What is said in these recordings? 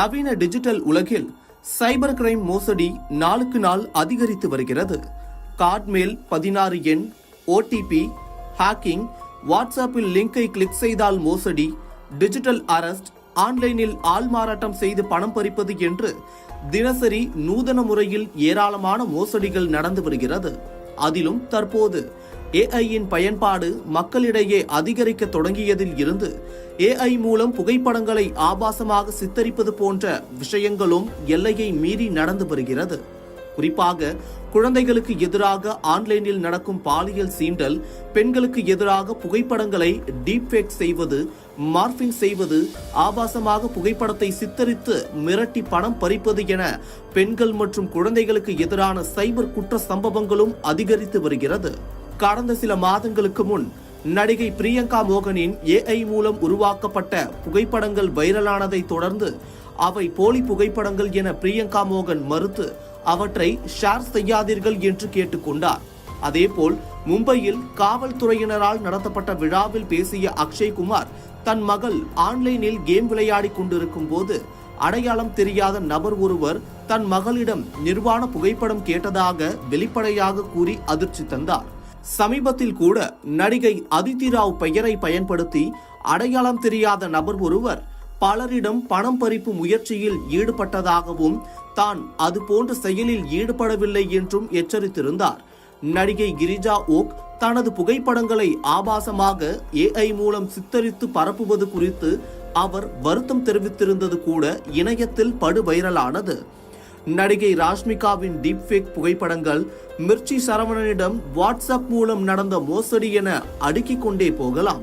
நவீன டிஜிட்டல் உலகில் cyber crime மோசடி நாளுக்கு நாள் அதிகரித்து வருகிறது. கார்ட்மெயில் பதினாறு எண் ஓடிபி ஹேக்கிங் வாட்ஸ்அப்பில் லிங்கை கிளிக் செய்தால் மோசடி டிஜிட்டல் அரெஸ்ட் ஆன்லைனில் ஆள் மாறாட்டம் செய்து பணம் பறிப்பது என்று தினசரி நூதன முறையில் ஏராளமான மோசடிகள் நடந்து வருகிறது. அதிலும் தற்போது ஏஐயின் பயன்பாடு மக்களிடையே அதிகரிக்க தொடங்கியதில் இருந்து ஏஐ மூலம் புகைப்படங்களை ஆபாசமாக சித்தரிப்பது போன்ற விஷயங்களும் எல்லையை மீறி நடந்து வருகிறது. குறிப்பாக குழந்தைகளுக்கு எதிராக ஆன்லைனில் நடக்கும் பாலியல் சீண்டல் பெண்களுக்கு எதிராக புகைப்படங்களை டீப்ஃபேக் செய்வது மார்பிங் செய்வது ஆபாசமாக புகைப்படத்தை சித்தரித்து மிரட்டி பணம் பறிப்பது என பெண்கள் மற்றும் குழந்தைகளுக்கு எதிரான சைபர் குற்ற சம்பவங்களும் அதிகரித்து வருகிறது. கடந்த சில மாதங்களுக்கு முன் நடிகை பிரியங்கா மோகனின் ஏஐ மூலம் உருவாக்கப்பட்ட புகைப்படங்கள் வைரலானதை தொடர்ந்து அவை போலி புகைப்படங்கள் என பிரியங்கா மோகன் மறுத்து அவற்றை ஷேர் செய்யாதீர்கள் என்று கேட்டுக்கொண்டார். அதேபோல் மும்பையில் காவல்துறையினரால் நடத்தப்பட்ட விழாவில் பேசிய அக்ஷய்குமார் தன் மகள் ஆன்லைனில் கேம் விளையாடிக் கொண்டிருக்கும் போது அடையாளம் தெரியாத நபர் ஒருவர் தன் மகளிடம் நிர்வாண புகைப்படம் கேட்டதாக வெளிப்படையாக கூறி அதிர்ச்சி தந்தார். சமீபத்தில் கூட நடிகை அதித்தி ராவ் பெயரை பயன்படுத்தி அடையாளம் தெரியாத நபர் ஒருவர் பலரிடம் பணம் பறிப்பு முயற்சியில் ஈடுபட்டதாகவும் தான் அது போன்ற செயலில் ஈடுபடவில்லை என்றும் எச்சரித்திருந்தார். நடிகை கிரிஜா ஓக் தனது புகைப்படங்களை ஆபாசமாக ஏஐ மூலம் சித்தரித்து பரப்புவது குறித்து அவர் வருத்தம் தெரிவித்திருந்தது கூட இணையத்தில் படு வைரலானது நடிகை ராஷ்மிகாவின் டீப்ஃபேக் புகைப்படங்கள் மிர்ச்சி சரவணனிடம் வாட்ஸ்அப் மூலம் நடந்த மோசடி என அடுக்கிக் கொண்டே போகலாம்.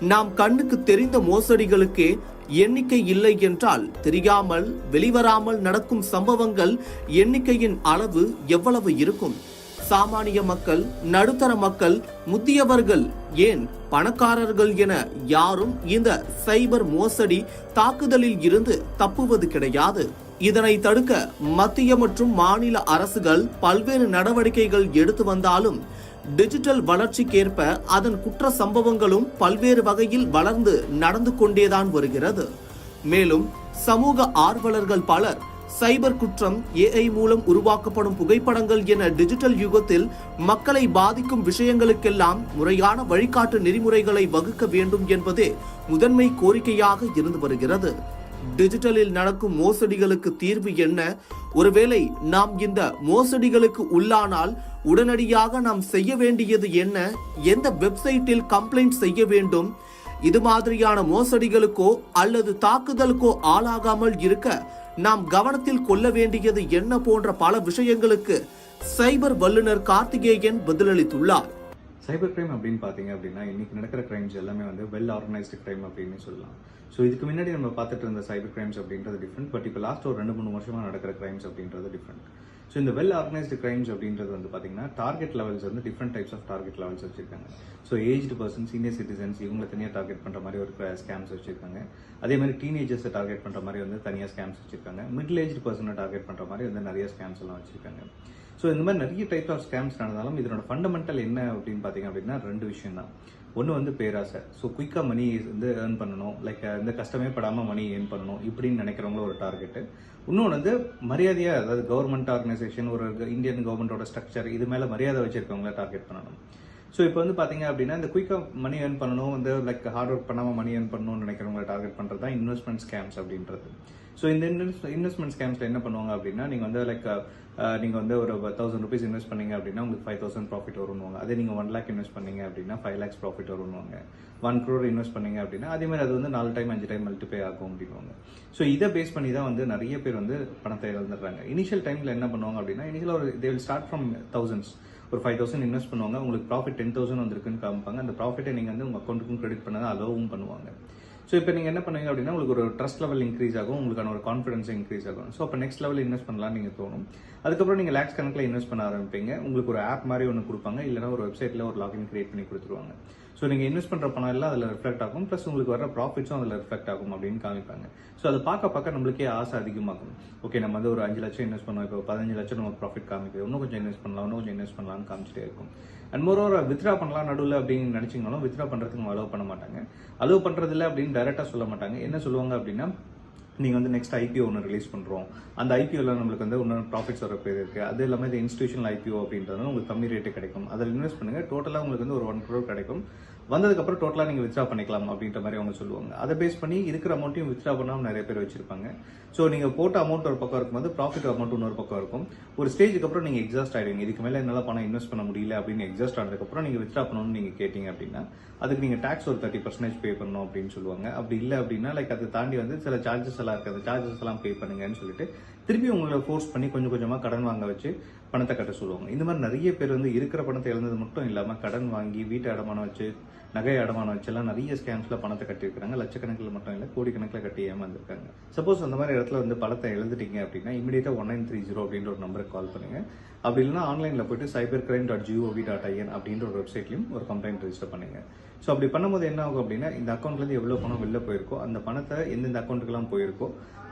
நாம் கண்ணுக்கு தெரிந்த மோசடிகளுக்கே எண்ணிக்கை இல்லை என்றால் தெரியாமல் வெளிவராமல் நடக்கும் சம்பவங்கள் எண்ணிக்கையின் அளவு எவ்வளவு இருக்கும்? சாமானிய மக்கள் நடுத்தர மக்கள் முதியவர்கள் ஏன் பணக்காரர்கள் என யாரும் இந்த சைபர் மோசடி தாக்குதலில் இருந்து தப்புவது கிடையாது? இதனை தடுக்க மத்திய மற்றும் மாநில அரசுகள் பல்வேறு நடவடிக்கைகள் எடுத்து வந்தாலும் டிஜிட்டல் வளர்ச்சிக்கேற்ப அதன் குற்ற சம்பவங்களும் பல்வேறு வகையில் வளர்ந்து நடந்து கொண்டேதான் வருகிறது. மேலும் சமூக ஆர்வலர்கள் பலர் சைபர் குற்றம் ஏஐ மூலம் உருவாக்கப்படும் புகைப்படங்கள் என டிஜிட்டல் யுகத்தில் மக்களை பாதிக்கும் விஷயங்களுக்கெல்லாம் முறையான வழிகாட்டு நெறிமுறைகளை வகுக்க வேண்டும் என்பதே முதன்மை கோரிக்கையாக இருந்து வருகிறது. டிஜிட்டலில் நடக்கும் மோசடிகளுக்கு தீர்வு என்ன? ஒருவேளை நாம் இந்த மோசடிகளுக்கு உள்ளானால் உடனடியாக நாம் செய்ய வேண்டியது என்ன? எந்த வெப்சைட்டில் கம்ப்ளைண்ட் செய்ய வேண்டும்? இது மாதிரியான மோசடிகளுக்கோ அல்லது தாக்குதலுக்கோ ஆளாகாமல் இருக்க நாம் கவனத்தில் கொள்ள வேண்டியது என்ன போன்ற பல விஷயங்களுக்கு சைபர் வல்லுநர் கார்த்திகேயன் பதிலளித்துள்ளார். சைபர் கிரைம் அப்படின்னு பார்த்தீங்க அப்படின்னா இன்னைக்கு நடக்கிற கிரைம்ஸ் எல்லாமே வந்து வெல் ஆர்கனைஸ்டு கிரைம் அப்படின்னு சொல்லலாம். ஸோ இதுக்கு முன்னாடி நம்ம பார்த்துட்டு இருந்த சைபர் கிரைம்ஸ் அப்படின்றது டிஃப்ரெண்ட் பட் இப்போ லாஸ்ட் ஒரு ரெண்டு மூணு வருஷமாக நடக்கிற கிரைம்ஸ் அப்படின்றது டிஃப்ரெண்ட் ஸோ இந்த வெல் ஆர்கனைஸ்டு கிரைம்ஸ் அப்படின்றது வந்து பார்த்தீங்கன்னா டார்கெட் லெவல்ஸ் வந்து different types of target levels வச்சிருக்காங்க. So aged person senior citizens இவங்களை தனியாக டார்கெட் பண்ணுற மாதிரி ஒரு ஸ்கேம்ஸ் வச்சிருக்காங்க. அதே மாதிரி டீனேஜர்ஸை டார்கெட் பண்ணுற மாதிரி வந்து தனியாக ஸ்கேம்ஸ் வச்சிருக்காங்க. மிடில் ஏஜ் பர்சனை டார்கெட் பண்ணுற மாதிரி வந்து நிறைய ஸ்கேம்ஸ் எல்லாம் வச்சிருக்காங்க. ஸோ இந்த மாதிரி நிறைய டைப் ஆஃப் ஸ்கேம்ஸ் நடந்தாலும் இதனோட ஃபண்டமெண்டல் என்ன அப்படின்னு பார்த்தீங்க அப்படின்னா ரெண்டு விஷயம் தான் ஒன்று வந்து பேராசை. ஸோ குயிக்காக மணி வந்து ஏர்ன் பண்ணணும். லைக் இந்த கஷ்டமே படாமல் மணி ஏர்ன் பண்ணணும் இப்படின்னு நினைக்கிறவங்கள ஒரு டார்கெட்டு இன்னொன்று வந்து மரியாதையாக அதாவது கவர்மெண்ட் ஆர்கனைசேஷன் ஒரு இந்தியன் கவர்மெண்டோட ஸ்ட்ரக்சர் இது மேலே மரியாதை வச்சுருக்கவங்கள டார்கெட் பண்ணணும். ஸோ இப்போ வந்து பார்த்தீங்க அப்படின்னா இந்த குயிக்காக மணி ஏர்ன் பண்ணணும் வந்து லைக் ஹார்ட் ஒர்க் பண்ணாமல் மணி ஏர்ன் பண்ணணும்னு நினைக்கிறவங்கள டார்கெட் பண்ணுறது தான் இன்வெஸ்ட்மெண்ட் ஸ்கேம்ஸ் அப்படின்றது. ஸோ இந்த இன்வெஸ்ட்மெண்ட் ஸ்கேம்ஸில் என்ன பண்ணுவாங்க அப்படின்னா நீங்கள் வந்து லைக் uh, uh, நீங்கள் வந்து ஒரு தௌசண்ட் ருபீஸ் இன்வெஸ்ட் பண்ணீங்க அப்படின்னா உங்களுக்கு ஃபைவ் தௌசண்ட் ப்ராஃபிட் வரும்னுவாங்க. அதே நீங்கள் ஒன் லேக் இன்வெஸ்ட் பண்ணீங்க அப்படின்னா ஃபைவ் லேக்ஸ் ப்ராஃபிட் வருவாங்க ஒன் க்ரோர் இன்வெஸ்ட் பண்ணீங்க அப்படின்னா அதே மாதிரி அது வந்து நாலு டைம் அஞ்சு டைம் மல்டிபை ஆகும் அப்படின்வாங்க ஸோ இதை பேஸ் பண்ணி தான் வந்து நிறைய பேர் வந்து பணத்தை இழந்துடுறாங்க. இனிஷியல் டைமில் என்ன பண்ணுவாங்க அப்படின்னா இனிஷியல் ஒரு they will start from thousands ஒரு ஃபைவ் தௌசண்ட் இன்வெஸ்ட் பண்ணுவாங்க உங்களுக்கு ப்ராஃபிட் டென் தௌசண்ட் வந்திருக்குன்னு காமிப்பாங்க. அந்த ப்ராஃபிட்டை நீங்கள் வந்து உங்கள் அக்கௌண்ட்டுக்கும் கிரெடிட் பண்ணதை அலோவும் பண்ணுவாங்க. ஸோ இப்போ நீங்கள் என்ன பண்ணுவீங்க அப்படின்னா உங்களுக்கு ஒரு ட்ரஸ்ட் லெவல் இன்க்ரீஸ் ஆகும் உங்களுக்கான ஒரு கான்ஃபிடன்ஸ் இன்க்ரீஸ் ஆகும். ஸோ அப்போ நெக்ஸ்ட் லெவல் இன்வெஸ்ட் பண்ணலாம் நீங்கள் தோணும். அதுக்கப்புறம் நீங்கள் லேக்ஸ் கணக்கில் இன்வெஸ்ட் பண்ண ஆரம்பிப்பீங்க. உங்களுக்கு ஒரு ஆப் மாதிரி ஒன்று கொடுப்பாங்க. இல்லைனா ஒரு வெப்சைட்டில் ஒரு லாகின் கிரியேட் பண்ணி கொடுத்துருவாங்க. ஸோ நீங்கள் இன்வெஸ்ட் பண்ணுற பணம் எல்லாம் அதில் ரிஃப்ளெக்ட் ஆகும். ப்ளஸ் உங்களுக்கு வர ப்ராஃபிட்ஸும் அதில் ரிஃப்ளெக்ட் ஆகும் அப்படின்னு காமிப்பாங்க. ஸோ அதை பார்க்க பார்க்க நம்மளுக்கே ஆசை அதிகமாகும். ஓகே நம்ம வந்து ஒரு அஞ்சு லட்சம் இன்வெஸ்ட் பண்ணோம். இப்போ பதினஞ்சு லட்சம் நம்ம ப்ராஃபிட் காமிக்குது. இன்னும் கொஞ்சம் இன்வெஸ்ட் பண்ணலாம். இன்னும் கொஞ்சம் இன்வெஸ்ட் பண்ணலாம்னு காமிச்சிட்டே இருக்கும். அண்ட் மோர் வித்ரா பண்ணலாம் நடுவில் அப்படின்னு நினச்சிங்கனாலும் வித்ரா பண்ணுறதுக்கு அலோவ் பண்ண மாட்டாங்க. அலோவ் பண்ணுறதில்ல அப்படின்னு டைரெக்டாக சொல்ல மாட்டாங்க. என்ன சொல்லுவாங்க அப்படின்னா நீங்கள் வந்து நெக்ஸ்ட் ஐபிஓ ஒன்று ரிலீஸ் பண்ணுறோம் அந்த ஐபிஓவில் நம்மளுக்கு வந்து ஒன்று ப்ராஃபிட்ஸ் வர பேர் இருக்குது அது இல்லாமல் இந்த இன்ஸ்டியூஷனல் ஐபிஓ அப்படின்றதுனால உங்களுக்கு கம்மி ரேட்டு கிடைக்கும். அதில் இன்வெஸ்ட் பண்ணுங்கள் டோட்டலாக உங்களுக்கு வந்து ஒரு ஒன் க்ரோர் கிடைக்கும். வந்ததுக்கப்புறம் டோட்டலாக நீங்கள் வித்ரா பண்ணிக்கலாம் அப்படின்ற மாதிரி அவங்க சொல்லுவாங்க. அதை பேஸ் பண்ணி இருக்கிற அமௌண்ட்டையும் வித்ரா பண்ணாமல் நிறைய பேர் வச்சிருப்பாங்க. ஸோ நீங்கள் போட்ட அமௌண்ட் ஒரு பக்கம் இருக்கும்போது ப்ராஃபிட் அமௌண்ட் இன்னொரு பக்கம் இருக்கும். ஒரு ஸ்டேஜுக்கு அப்புறம் நீங்கள் எக்ஸாஸ்ட் ஆகிடுவீங்க இதுக்கு மேலே என்னால் பணம் இன்வெஸ்ட் பண்ண முடியல அப்படின்னு எக்ஸாஸ்ட் ஆனதுக்கப்புறம் நீங்கள் வித்ரா பண்ணணும்னு நீங்கள் கேட்டிங்க அப்படின்னா அதுக்கு நீங்கள் டேக்ஸ் ஒரு தேர்ட்டி பர்சன்டேஜ் பே பண்ணணும் அப்படின்னு சொல்லுவாங்க. அப்படி இல்லை அப்படின்னா லைக் அதை தாண்டி வந்து சில சார்ஜஸ் எல்லாம் இருக்குது. அந்த சார்ஜஸ் எல்லாம் பே பண்ணுங்கன்னு சொல்லிட்டு திருப்பி உங்களை ஃபோர்ஸ் பண்ணி கொஞ்சம் கொஞ்சமாக கடன் வாங்க வச்சு பணத்தை கட்ட சொல்லுவாங்க. இந்த மாதிரி நிறைய பேர் வந்து இருக்கிற பணத்தை இழந்தது மட்டும் இல்லாமல் கடன் வாங்கி வீட்டை அடமானம் வச்சு நகை அடமானம் வச்செல்லாம் நிறைய ஸ்கேம்ஸில் பணத்தை கட்டியிருக்காங்க லட்சக்கணக்கில் மட்டும் இல்லை கோடிக்கணக்கில் கட்டி ஏமாந்துருக்காங்க. சப்போஸ் அந்த மாதிரி இடத்துல வந்து பணத்தை எழுந்துட்டீங்க அப்படின்னா இமீடியட்டாக ஒன் நைன் த்ரீ ஜீரோ அப்படின்ற ஒரு நம்பருக்கு கால் பண்ணுங்கள் அப்படி இல்லைன்னா ஆன்லைனில் போயிட்டு cyber crime dot G O V dot I N அப்படின்ற ஒரு வெப்சைட்லையும் ஒரு கம்ப்ளைண்ட் ரெஜிஸ்டர் பண்ணுங்கள் ஸோ அப்படி பண்ணும்போது என்ன ஆகும் அப்படின்னா இந்த அக்கௌண்ட்லேருந்து எவ்வளோ பணம் வெளில போயிருக்கோ அந்த பணத்தை எந்தெந்த அக்கௌண்ட்டுக்கெல்லாம் போயிருக்கோ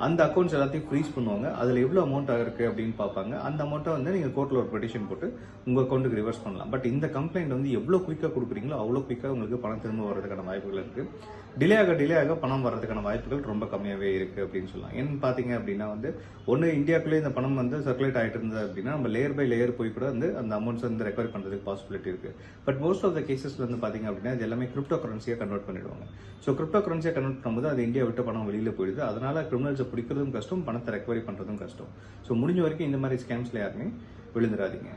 அந்த அக்கௌண்ட்ஸ் எல்லாத்தையும் ஃப்ரீஸ் பண்ணுவாங்க. அதில் எவ்வளோ அமௌண்ட் ஆகிருக்கு அப்படின்னு பார்ப்பாங்க. அந்த அமௌண்ட்டை வந்து நீங்கள் கோர்ட்டில் ஒரு பெட்டிஷன் போட்டு உங்கள் அக்கௌண்ட்டுக்கு ரிவர்ஸ் பண்ணலாம். பட் இந்த கம்ப்ளைண்ட் வந்து எவ்வளோ குயிக்காக கொடுக்குறீங்களோ அவ்வளோ குயிக்காக உங்களுக்கு பணம் திரும்ப வர்றதுக்கான வாய்ப்புகள் இருக்குது டிலே ஆக டிலே ஆக பணம் வர்றதுக்கான வாய்ப்புகள் ரொம்ப கம்மியாகவே இருக்குது அப்படின்னு சொல்லலாம். ஏன்னு பார்த்தீங்க அப்படின்னா வந்து ஒன்று இந்தியாக்குள்ளே இந்த பணம் வந்து சர்க்குலேட் ஆகிட்டு இருந்தது அப்படின்னா நம்ம லேயர் பை லேயர் போய் கூட வந்து அந்த அமௌண்ட்ஸ் வந்து ரெக்கவர் பண்ணுறதுக்கு பாசிபிலிட்டி இருக்குது பட் மோஸ்ட் ஆஃப் த கேசஸில் வந்து பார்த்தீங்க அப்படின்னா எல்லாமே கிரிப்டோ கரன்சியாக கன்வெர்ட் பண்ணிடுவாங்க. ஸோ கிரிப்டோ கரன்சியாக கன்வெர்ட் பண்ணும்போது அது இந்தியா விட்டு பணம் வெளியில் போயிடுது. அதனால கிரிமினல்ஸை பிடிக்கிறதும் கஷ்டம் பணத்தை ரெக்கவரி பண்ணுறதும் கஷ்டம். ஸோ முடிஞ்ச வரைக்கும் இந்த மாதிரி ஸ்கேம்ஸில் யாருமே விழுந்துடாதீங்க.